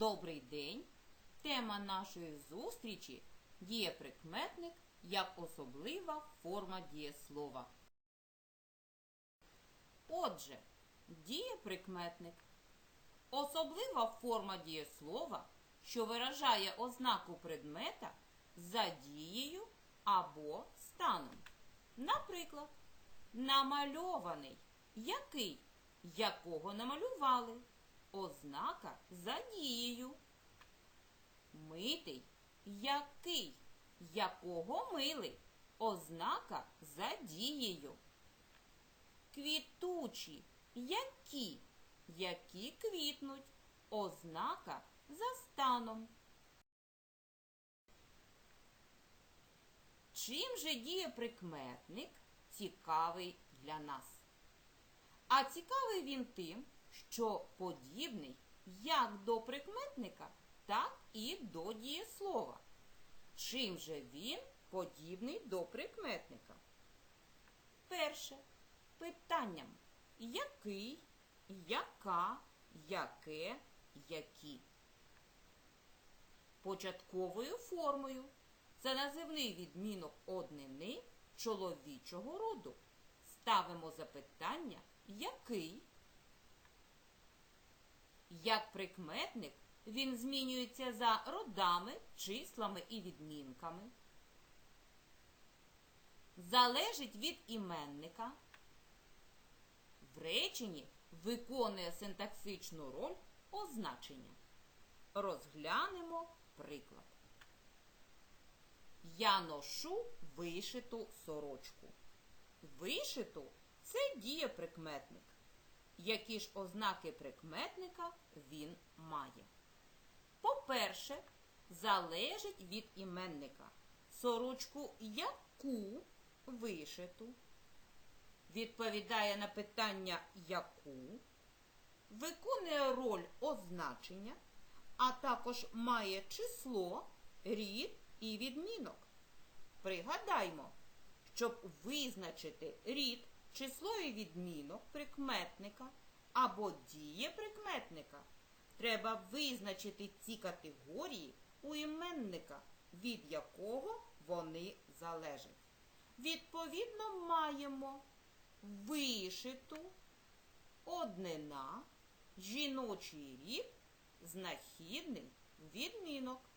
Добрий день! Тема нашої зустрічі дієприкметник як особлива форма дієслова. Отже, дієприкметник особлива форма дієслова, що виражає ознаку предмета за дією або станом. Наприклад, намальований який, якого намалювали, ознака за дією. Митий який, якого мили, ознака за дією. Квітучі які, які квітнуть, ознака за станом. Чим же діє прикметник цікавий для нас? А цікавий він тим, що подібний як до прикметника, так і до дієслова. Чим же він подібний до прикметника? Перше. Питанням який, яка, яке, які. Початковою формою це називний відмінок однини чоловічого роду. Ставимо запитання який. Як прикметник він змінюється за родами, числами і відмінками. Залежить від іменника. В реченні виконує синтаксичну роль означення. Розглянемо приклад. Я ношу вишиту сорочку. Вишиту це дієприкметник. Які ж ознаки прикметника він має? По-перше, залежить від іменника. Сорочку яку вишиту. Відповідає на питання яку, виконує роль означення, а також має число, рід і відмінок. Пригадаймо, щоб визначити рід, число і відмінок прикметника або дієприкметника, треба визначити ці категорії у іменника, від якого вони залежать. Відповідно, маємо вишиту, однина, жіночий рід, знахідний відмінок.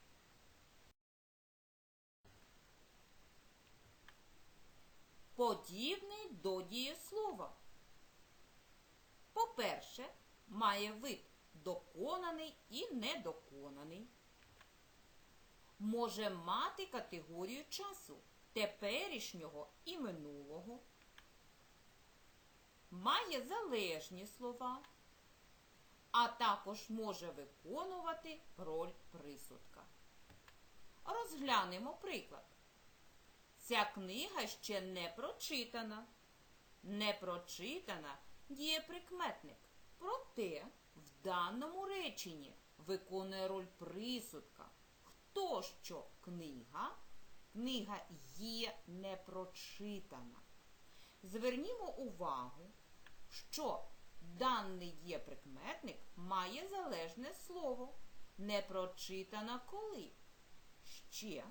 Подібний до дієслова. По-перше, має вид доконаний і недоконаний. Може мати категорію часу теперішнього і минулого. Має залежні слова, а також може виконувати роль присудка. Розглянемо приклад. Ця книга ще не прочитана. Не прочитана дієприкметник. Проте в даному реченні виконує роль присудка. Хто що книга? Книга є непрочитана. Звернімо увагу, що даний дієприкметник має залежне слово. Не прочитана коли? Ще.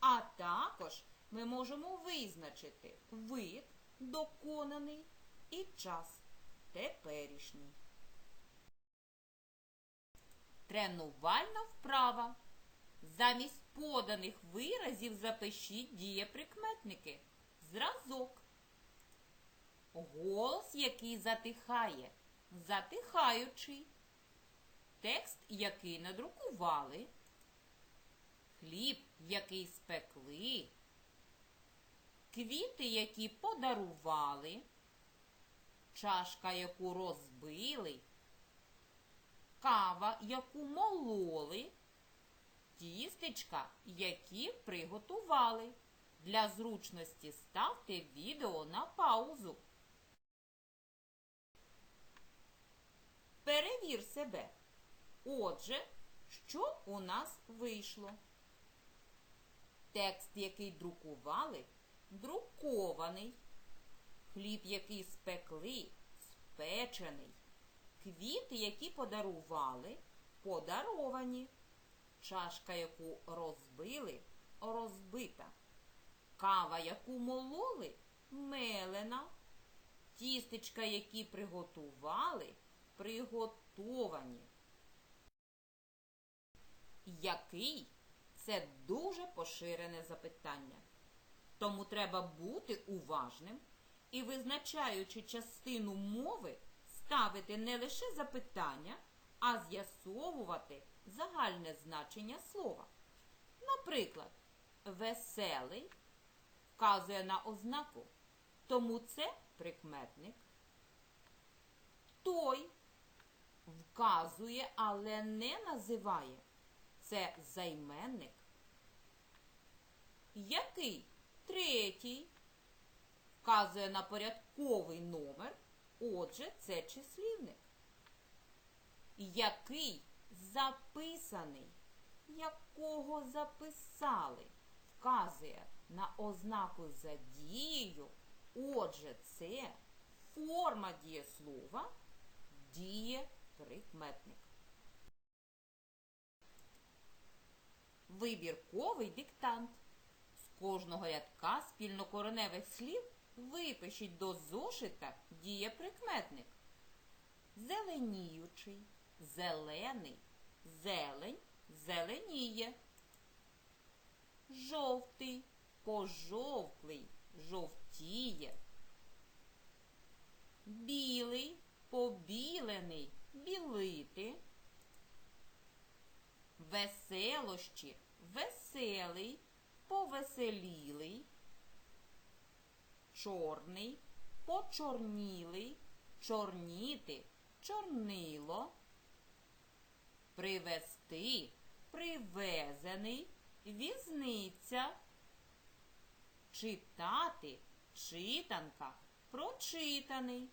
А також ми можемо визначити вид доконаний і час теперішній. Тренувальна вправа. Замість поданих виразів запишіть дієприкметники. Зразок. Голос, який затихає. Затихаючий. Текст, який надрукували. Хліб, який спекли. Квіти, які подарували. Чашка, яку розбили. Кава, яку мололи. Тістечка, які приготували. Для зручності ставте відео на паузу. Перевір себе. Отже, що у нас вийшло? Текст, який друкували, друкований. Хліб, який спекли, спечений. Квіти, які подарували, подаровані. Чашка, яку розбили, розбита. Кава, яку мололи, мелена. Тістечка, які приготували, приготовані. Який це дуже поширене запитання. Тому треба бути уважним і, визначаючи частину мови, ставити не лише запитання, а з'ясовувати загальне значення слова. Наприклад, веселий вказує на ознаку, тому це прикметник. Той вказує, але не називає. Це займенник. Який? Третій. Вказує на порядковий номер. Отже, це числівник. Який записаний, якого записали, вказує на ознаку за дією. Отже, це форма дієслова, дієприкметник. Вибірковий диктант. Кожного рядка спільнокореневих слів випишіть до зошита дієприкметник. Зеленіючий, зелений, зелень, зеленіє. Жовтий, пожовклий, жовтіє. Білий, побілений, білити. Веселощі, веселий, повеселілий. Чорний, почорнілий, чорніти, чорнило. Привезти, привезений, візниця. Читати, читанка, прочитаний.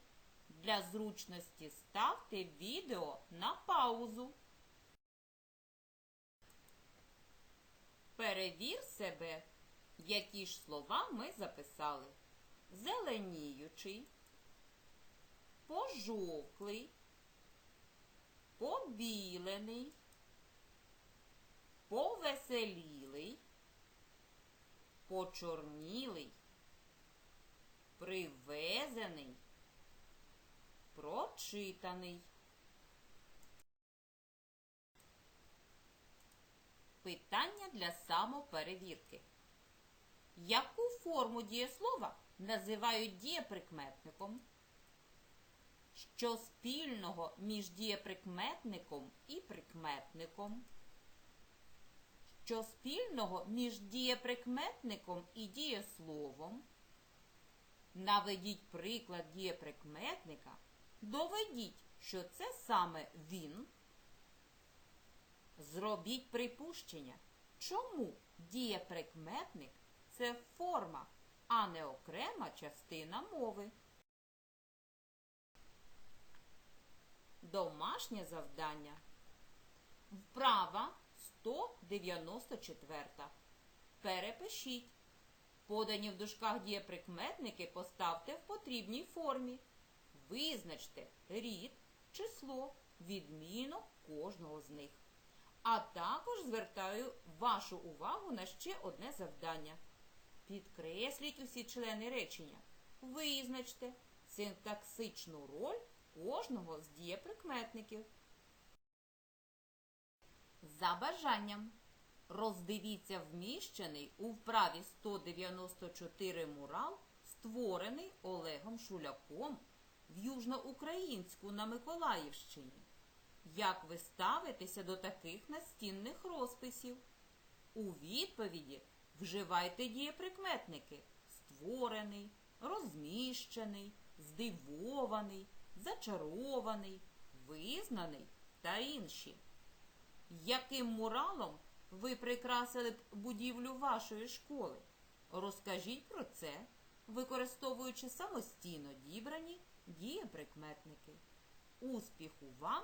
Для зручності ставте відео на паузу. Перевір себе, які ж слова ми записали. Зеленіючий, пожовклий, побілений, повеселілий, почорнілий, привезений, прочитаний. Питання для самоперевірки. Яку форму дієслова називають дієприкметником? Що спільного між дієприкметником і прикметником? Що спільного між дієприкметником і дієсловом? Наведіть приклад дієприкметника. Доведіть, що це саме він. Зробіть припущення, чому дієприкметник це форма, а не окрема частина мови. Домашнє завдання. Вправа 194. Перепишіть. Подані в дужках дієприкметники поставте в потрібній формі. Визначте рід, число, відмінок кожного з них. А також звертаю вашу увагу на ще одне завдання. Підкресліть усі члени речення. Визначте синтаксичну роль кожного з дієприкметників. За бажанням. Роздивіться вміщений у вправі 194 мурал, створений Олегом Шуляком в Южноукраїнську на Миколаївщині. Як ви ставитеся до таких настінних розписів? У відповіді вживайте дієприкметники створений, розміщений, здивований, зачарований, визнаний та інші. Яким муралом ви прикрасили б будівлю вашої школи? Розкажіть про це, використовуючи самостійно дібрані дієприкметники. Успіху вам!